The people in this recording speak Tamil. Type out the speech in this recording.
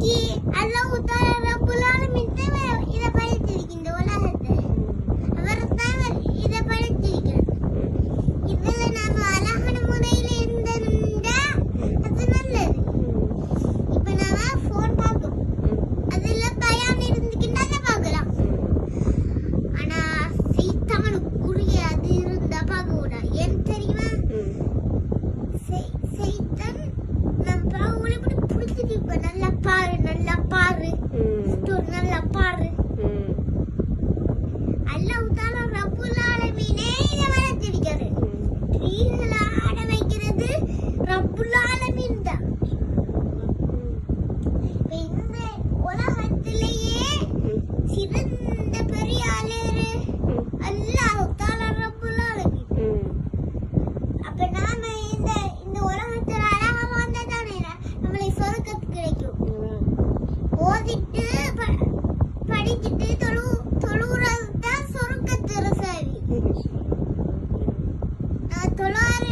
Yeah, I love that. உலகத்திலேயே சிறந்த பெரிய ஆளு அல்லாஹ் தாலா அப்ப நாம இந்த இந்த உலகத்துல அழகா தானே நம்மளுக்கு சொர்க்கம் கிடைக்கும். ஓதிட்டு படிச்சுட்டு தொழு தொழுறது தான் சொர்க்கத்திற சேவை நான் தொழாறு